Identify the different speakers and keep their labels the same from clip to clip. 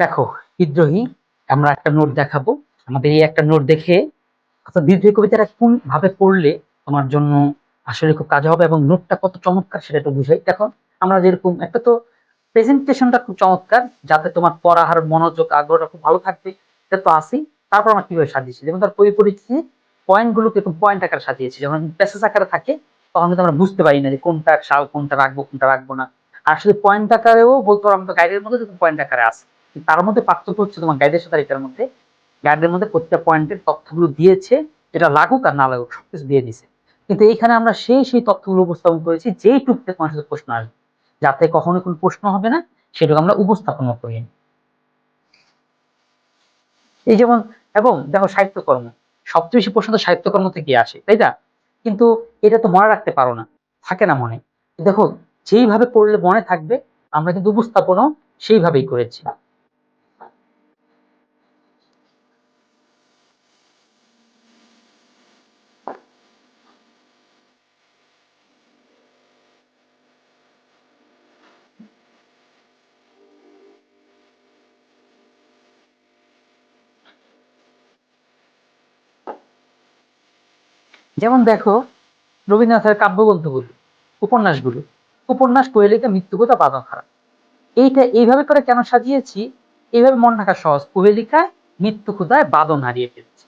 Speaker 1: দেখো, বিদ্রোহী, আমরা একটা নোট দেখাবো। আমাদের এই একটা নোট দেখে অর্থাৎ বিদ্রোহী কবিতাটা কোন ভাবে পড়লে তোমার জন্য আসলে খুব কাজে হবে এবং নোটটা কত চমৎকার সেটা একটু বুঝাই। দেখো, আমরা যেরকম, একটা তো প্রেজেন্টেশনটা খুব চমৎকার, যাতে তোমার পড়ার মনোযোগ, আগ্রহটা খুব ভালো থাকবে, এটা তো আসি তারপর আমরা কীভাবে সাজিয়েছি? যেমন তার বই পড়েছি পয়েন্ট গুলোকে এরকম পয়েন্ট আকারে সাজিয়েছি। যখন প্যাসেজ আকারে থাকে, তখন কিন্তু আমরা বুঝতে পারি না যে কোনটা সাল, কোনটা রাখব কোনটা রাখব না। আর আসলে পয়েন্ট আকারেও বলতে পারো, আমাদের গাইডের মধ্যে পয়েন্ট আকারে কিন্তু তার মধ্যে পার্থক্য হচ্ছে তোমার গাইডের সাথে এটার মধ্যে। গাইডের মধ্যে প্রত্যেকটা পয়েন্টের তথ্যগুলো দিয়েছে, যেটা লাগুক আর না লাগুক, সবকিছু দিয়ে দিছে কিন্তু এইখানে আমরা সেই সেই তথ্যগুলো উপস্থাপন করেছি, যেই টুকতে সাথে প্রশ্ন আসবে। যাতে কখনো কোনো প্রশ্ন হবে না, সেটাকে আমরা উপস্থাপন করি। এই যেমন, এবং দেখো সাহিত্যকর্ম, সবচেয়ে বেশি প্রশ্ন তো সাহিত্যকর্ম থেকে আসে, তাই না? কিন্তু এটা তো মনে রাখতে পারো না, থাকে না মনে। দেখো, যেইভাবে পড়লে মনে থাকবে, আমরা কিন্তু উপস্থাপনও সেইভাবেই করেছি। যেমন দেখো, রবীন্দ্রনাথের কাব্যগ্রন্থগুলো, উপন্যাসগুলো। উপন্যাস কোহেলিকা মৃত্যুকথা বাদন খারাপ এইটা এইভাবে করে কেন সাজিয়েছি? এইভাবে মন রাখা সহজ। কোহেলিকায় মৃত্যু ক্ষুদায় বাদন হারিয়ে ফেলছে।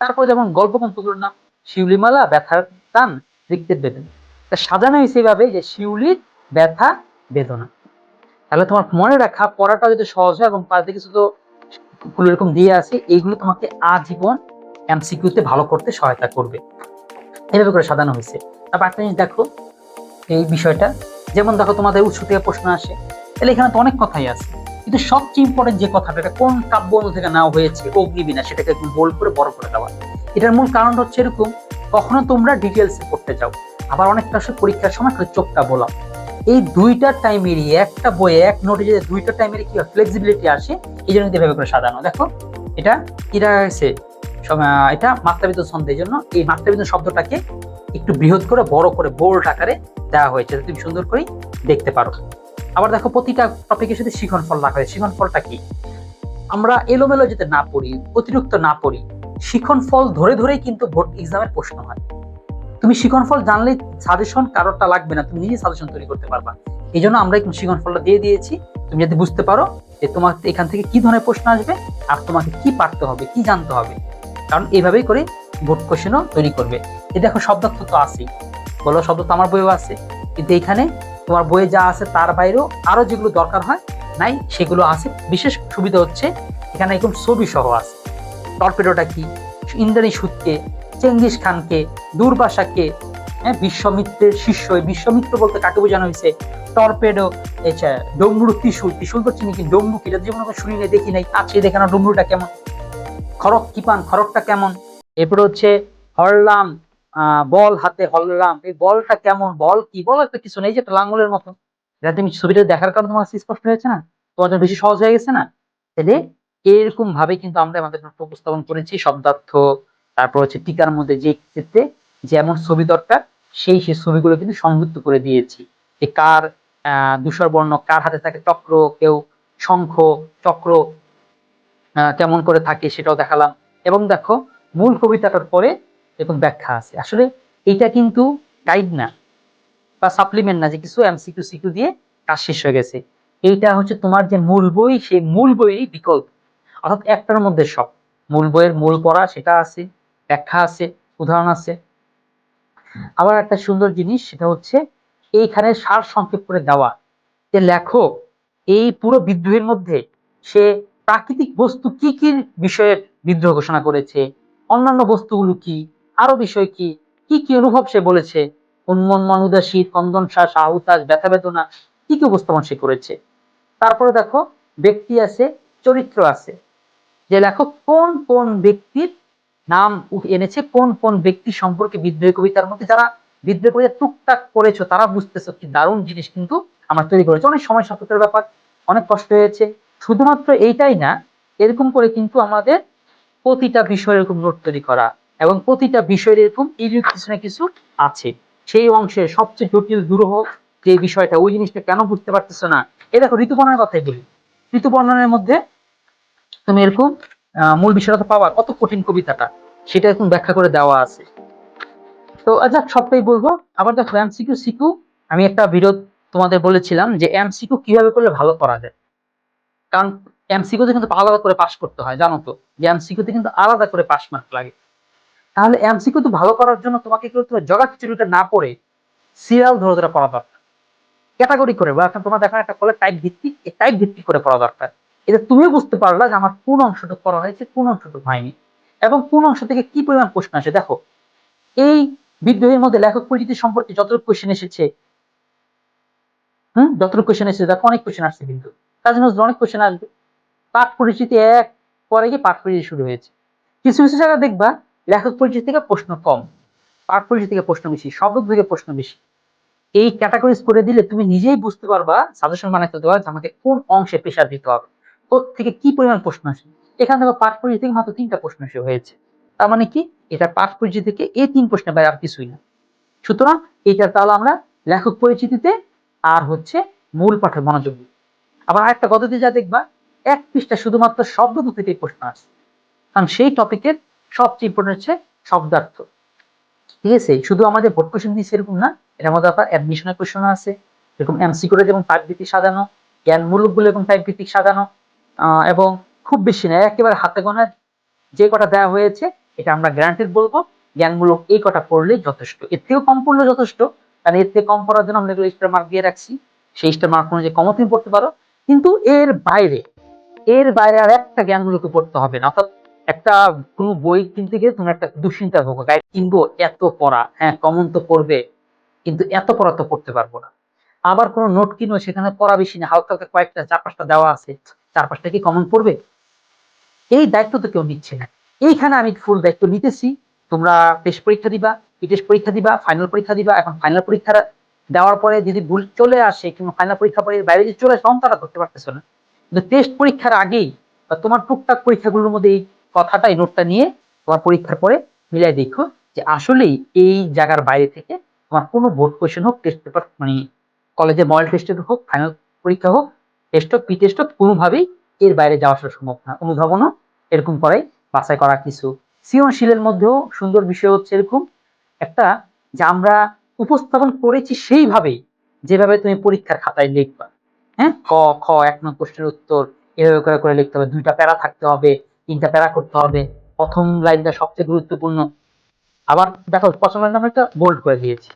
Speaker 1: তারপর যেমন গল্প গল্পগ্রন্থগুলোর নাম, শিউলিমালা, ব্যথার টান রিক্তের বেদনা। তা সাজানো হয়েছে এইভাবে যে শিউলির ব্যথা, বেদনা। তাহলে তোমার মনে রাখা, পড়াটা যদি সহজ হয় এবং পাশে কিছু তো এরকম দিয়ে আছে, এইগুলো তোমাকে আজীবন এমসিকিউতে ভালো করতে সহায়তা করবে। এভাবে করে সাজানো হয়েছে। তারপর একটা জিনিস দেখো এই বিষয়টা। যেমন দেখো তোমাদের উৎস থেকে প্রশ্ন আসে, তাহলে এখানে তো অনেক কথাই আছে। কিন্তু সবচেয়ে ইম্পর্টেন্ট যে কথাটা, এটা কোন কাব্য থেকে নেওয়া হয়েছে অগ্নিবীণা সেটাকে একটু বোল্ড করে, বড় করে দেওয়া। এটার মূল কারণ হচ্ছে এরকম, কখনো তোমরা ডিটেলসে পড়তে যাও, আবার অনেকটা সময় পরীক্ষার সময় খালি চোখটা বলা এই দুইটা টাইমেরই একটা বইয়ে, এক নোটে যে দুইটা টাইমের কি ফ্লেক্সিবিলিটি আসে, এই জন্য এভাবে করে সাজানো। দেখো, এটা কিরা হয়েছে? এটা মাত্রাবিদ ছন্দের জন্য এই মাত্রাবিদ শব্দটাকে একটু বৃহৎ করে, বড় করে বোল্ড আকারে দেওয়া হয়েছে তুমি সুন্দর করে দেখতে পারো। আবার দেখো, প্রতিটা টপিকের সাথে শিখন ফল রাখা হয়েছে। শিখন ফলটা কি? আমরা এলোমেলো যেতে না পড়ি, অতিরিক্ত না পড়ি শিখন ফল ধরে ধরেই কিন্তু ভোট এক্সামের প্রশ্ন হয়। তুমি শিখন ফল জানলে সাজেশন কারোরটা লাগবে না, তুমি নিজে সাজেশন তৈরি করতে পারবা। এই জন্য আমরা একটু শিখন ফলটা দিয়ে দিয়েছি। তুমি যদি বুঝতে পারো যে তোমার এখান থেকে কি ধরনের প্রশ্ন আসবে আর তোমাকে কি পারতে হবে, কি জানতে হবে। কারণ এইভাবেই করে বোর্ড কোশ্চেনও তৈরি করবে। এই দেখো শব্দার্থ তো আছেই। বলো শব্দ তো আমার বইও আছে। কিন্তু এইখানে তোমার বইয়ে যা আছে তার বাইরেও আরও যেগুলো দরকার হয়, নাই সেগুলো আছে। বিশেষ সুবিধা হচ্ছে এখানে একদম ছবি সহ আছে। টর্পেডোটা কি? ইন্দ্রাণী সুদকে, চেঙ্গিস খানকে, দুর্বাসাকে হ্যাঁ বিশ্বমিত্রের শিষ্য। বিশ্বমিত্র বলতে কাকে বোঝানো হয়েছে? টর্পেডো এছাড়া ডমরু ত্রিশুল। ত্রিশুল তো চিনি কি? ডমরু কি? জীবনে শুনি নাই, দেখি নাই। আছে দেখানো ডমরুটা কেমন। খড়ক কি পান? খড়কটা কেমন? এরপরে হচ্ছে হরলাম বল হাতে হরলাম। এই বলটা কেমন? বল কি? বল একটা কিছু নেই যে একটা লাঙ্গলের মতো। এটা তুমি ছবিটা দেখার কারণে তোমার স্পষ্ট হয়েছে না? তোমার জন্য বেশি সহজ হয়ে গেছে না? তাহলে এরকম ভাবে কিন্তু আমরা আমাদের উপস্থাপন করেছি, শব্দার্থ, তারপর হচ্ছে টিকার মধ্যে যে ক্ষেত্রে যেমন ছবি দরকার, সেই সেই ছবিগুলো কিন্তু সংযুক্ত করে দিয়েছি। যে কার আহ দুসর বর্ণ কার হাতে থাকে চক্র, কেউ শঙ্খ, চক্র কেমন করে থাকে সেটাও দেখালাম। এবং দেখো, মূল কবিতাটার পরে এরকম ব্যাখ্যা আছে। আসলে এটা কিন্তু গাইড না, বা সাপ্লিমেন্ট না, যে কিছু এমসিকিউ সিকিউ দিয়ে কাজ শেষ হয়ে গেছে। এইটা হচ্ছে তোমার যে মূল বই, সেই মূল বইয়েরই বিকল্প। অর্থাৎ একটার মধ্যে সব। মূল বইয়ের মূল পড়া, সেটা আছে, ব্যাখ্যা আছে, উদাহরণ আছে। আবার একটা সুন্দর জিনিস, সেটা হচ্ছে এইখানে সার সংক্ষেপ করে দেওয়া। যে লেখক এই পুরো বিদ্রোহের মধ্যে সে প্রাকৃতিক বস্তু কি কি বিষয়ে বিদ্রোহ ঘোষণা করেছে? অন্যান্য বস্তুগুলো কি? আরও বিষয় কি? কি কি অনুভব সে বলেছে? উন্মন উদাসী কন্দন শ্বাস আহুতাস ব্যথা বেদনা, কি কি উপস্থাপন সে করেছে? তারপরে দেখো, ব্যক্তি আছে, চরিত্র আছে। যে লেখক কোন কোন ব্যক্তির নাম এনেছে, কোন কোন ব্যক্তি সম্পর্কে বিদ্রোহী কবিতার মধ্যে যারা বিদ্রোহ কবিতা টুকটাক করেছ, তারা বুঝতেছো কি দারুণ জিনিস কিন্তু আমরা তৈরি করেছি। অনেক সময় সাপেক্ষের ব্যাপার, অনেক কষ্ট হয়েছে। শুধুমাত্র এইটাই না, এরকম করে কিন্তু আমাদের প্রতিটা বিষয় এরকম নোট তৈরি করা এবং প্রতিটা বিষয়ের এরকম ইউনিক কিছু না কিছু আছে। সেই অংশের সবচেয়ে জটিল দুরূহ যে বিষয়টা, ওই জিনিসটা কেন বুঝতে পারতেছে না? এ দেখো ঋতু বর্ণনের কথাই বলি। ঋতু বর্ণনের মধ্যে তুমি এরকম মূল বিষয়টা পাওয়া কত কঠিন কবিতাটা, সেটা এখন ব্যাখ্যা করে দেওয়া আছে। তো আচ্ছা সবটাই বলব। আবার দেখো এমসিকিউ সিকিউ আমি একটা ভিডিও তোমাদের বলেছিলাম যে এমসিকিউ কীভাবে করলে ভালো করা যায়। কারণ এমসিকিউতে কিন্তু আলাদা করে পাস করতে হয়, জানো তো? যে এমসিকিউতে কিন্তু আলাদা করে পাস মার্ক লাগে। তাহলে এমসিকিউ তো ভালো করার জন্য তোমাকে কি করতে হবে? জগা খিচুড়িটা না পড়ে সিরিয়াল ধরে ধরে পড়া দরকার। ক্যাটাগরি করে বা এখন তোমার দেখো একটা কলে টাইপ ভিত্তিক টাইপ ভিত্তিক করে পড়া দরকার। এটা তুমিও বুঝতে পারলা যে আমার কোন অংশটুকু পড়া হয়েছে, কোন অংশটুকু হয়নি। এবং কোন অংশ থেকে কি পরিমাণ প্রশ্ন আসে? দেখো, এই বিদ্রোহের মধ্যে লেখক পরিচিতি সম্পর্কে যতটুকু কোশ্চেন এসেছে, হুম? যতটুকু কোশ্চেন এসেছে, দেখো অনেক কোশ্চেন আসছে কিন্তু। কাজী নজরুল অনেক কোশ্চেন আসবে। পাঠ পরিচিতি এক, পরে গিয়ে পাঠ পরিচিতি শুরু হয়েছে। কিছু কিছু জায়গায় দেখবা লেখক পরিচিতি থেকে প্রশ্ন কম, পাঠ পরিচিতি থেকে প্রশ্ন বেশি, শব্দ থেকে প্রশ্ন বেশি। এই ক্যাটাগরিজ করে দিলে তুমি নিজেই বুঝতে পারবা সাজেশন বানাতে দেওয়া আমাকে কোন অংশে প্রেশার দিতে হবে। থেকে কি পরিমাণ প্রশ্ন আসে? এখান থেকে পাঠ পরিচিতি থেকে মাত্র তিনটা প্রশ্ন এসে হয়েছে। তার মানে কি? এটা পাঠ পরিচিতি থেকে এই তিন প্রশ্নের বাইরে আর কিছুই না। সুতরাং এটা তাহলে আমরা লেখক পরিচিতিতে আর হচ্ছে মূল পাঠে মনোযোগ দিই আবার আরেকটা পদ্ধতি যা দেখবা, এক পৃষ্ঠা শুধুমাত্র শব্দ থেকে প্রশ্ন আসে। কারণ সেই টপিকের সবচেয়ে ইম্পর্টেন্ট হচ্ছে শব্দার্থ। ঠিক আছে? শুধু আমাদের বোর্ড কোশ্চেন দিয়েছে এরকম না এটার মধ্যে আপনার অ্যাডমিশনের কোশ্চেন আছে, এরকম এমসি করে যেমন টাইপ ভিত্তিক সাজানো, জ্ঞানমূলকগুলো এবং টাইপ ভিত্তিক সাজানো এবং খুব বেশি না, একেবারে হাতে গোনা যে কটা দেওয়া হয়েছে, এটা আমরা গ্যারান্টেড বলব। জ্ঞানমূলক এই কটা পড়লেই যথেষ্ট। এর থেকেও কম পড়লে যথেষ্ট, কারণ এর থেকে কম পড়ার জন্য আমরা এগুলো স্টার মার্ক দিয়ে রাখছি। সেই স্টার মার্ক অনুযায়ী কমও তুমি পড়তে পারো। কিন্তু এর বাইরে এর বাইরে আর একটা জ্ঞানমূলক পড়তে হবে না। অর্থাৎ একটা, কোনো বই কিনতে গিয়ে তুমি একটা দুশ্চিন্তা ভোগো গাইড কিনবো, এত পড়া হ্যাঁ কমন তো পড়বে, কিন্তু এত পড়া তো পড়তে পারব না। আবার কোনো নোট কিনবো, সেখানে পড়া বেশি না, হালকা হালকা কয়েকটা চার পাঁচটা দেওয়া আছে। চার পাঁচটা কি কমন পড়বে? এই দায়িত্ব তো কেউ নিচ্ছে না। এইখানে আমি ফুল দায়িত্ব নিতেছি। তোমরা টেস্ট পরীক্ষা দিবা টেস্ট পরীক্ষা দিবা ফাইনাল পরীক্ষা দিবা, এখন ফাইনাল পরীক্ষা দেওয়ার পরে যদি ভুল চলে আসে কিংবা ফাইনাল পরীক্ষা পরে বাইরে যদি চলে আসে, তখন তারা ধরতে পারতেছে না। কিন্তু টেস্ট পরীক্ষার আগেই বা তোমার টুকটাক পরীক্ষাগুলোর মধ্যে এই কথাটা, এই নোটটা নিয়ে তোমার পরীক্ষার পরে মিলাই দেখো যে আসলেই এই জায়গার বাইরে থেকে তোমার কোনো বোর্ড কোয়েশন হোক টেস্ট পেপার মানে কলেজে মডেল টেস্টের হোক ফাইনাল পরীক্ষা হোক টেস্ট হোক পি টেস্ট হোক, কোনোভাবেই এর বাইরে যাওয়া আসা সম্ভব না। অনুধাবনও এরকম করাই বাছাই করা কিছু। সৃজনশীলের মধ্যেও সুন্দর বিষয় হচ্ছে এরকম। একটা যে আমরা উপস্থাপন করেছি সেইভাবেই, যেভাবে তুমি পরীক্ষার খাতায় লিখবা। হ্যাঁ? ক, খ, এক নম্বর প্রশ্নের উত্তর, এভাবে করে করে লিখতে হবে। দুইটা প্যারা থাকতে হবে, তিনটা প্যারা করতে হবে। প্রথম লাইনটা সবচেয়ে গুরুত্বপূর্ণ। আবার দেখো, প্রথম লাইনটা আমরা একটা বোল্ড করে দিয়েছি।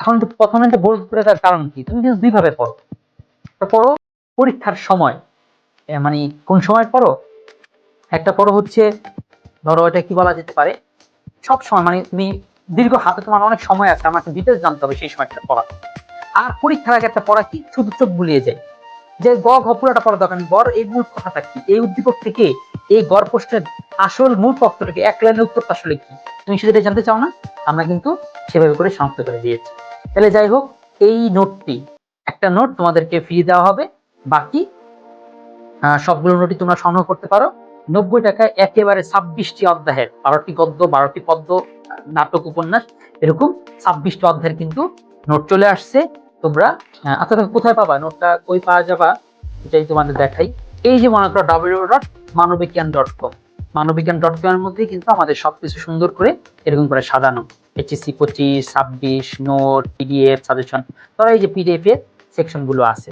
Speaker 1: এখন তো প্রথম লাইনটা বোল্ড করে তার কারণ কি? তুমি কিন্তু দুইভাবে পড়ো। পড়ো পরীক্ষার সময়। মানে কোন সময় পড়ো? একটা পড়ো হচ্ছে, ধরো এটা কি বলা যেতে পারে? সব সময় মানে তুমি দীর্ঘ হাতে তোমার অনেক সময় আছে, আমাকে ডিটেলস জানতে হবে সেই সময়টা পড়া আর পরীক্ষার আগে একটা পড়া কি? শুধু চোখ বুলিয়ে যায় যে গ, ঘ, পুরোটা পড়া দরকার। গড় এই মূল কথাটা কি? এই উদ্দীপক থেকে এই গড় প্রশ্নের আসল মূল তত্ত্বটা কি এক লাইনের উত্তরটা আসলে কি? তুমি সেটা জানতে চাও না? আমরা কিন্তু সেভাবে করে সমাপ্ত করে দিয়েছি। তাহলে যাই হোক, এই নোটটি, একটা নোট তোমাদেরকে ফ্রি দেওয়া হবে। বাকি সবগুলো নোটই তোমরা সংগ্রহ করতে পারো। নব্বই টাকায় একেবারে ছাব্বিশটি অধ্যায়ের বারোটি গদ্য, বারোটি পদ্য, নাটক উপন্যাস, এরকম ছাব্বিশটি অধ্যায়ের কিন্তু নোট চলে আসছে। তোমরা আচ্ছা দেখো, কোথায় পাবা? নোটটা কই পাওয়া যাবা? এটাই তোমাদের দেখাই। এই যে মনে করো W dot Manabbigyan dot com Manabbigyan dot com এর মধ্যে কিন্তু আমাদের সবকিছু সুন্দর করে এরকম করে সাজানো। এইচএসসি পঁচিশ, ছাব্বিশ, নোট পিডিএফ সাজেশন ধরো এই যে পিডিএফ এর সেকশনগুলো আছে।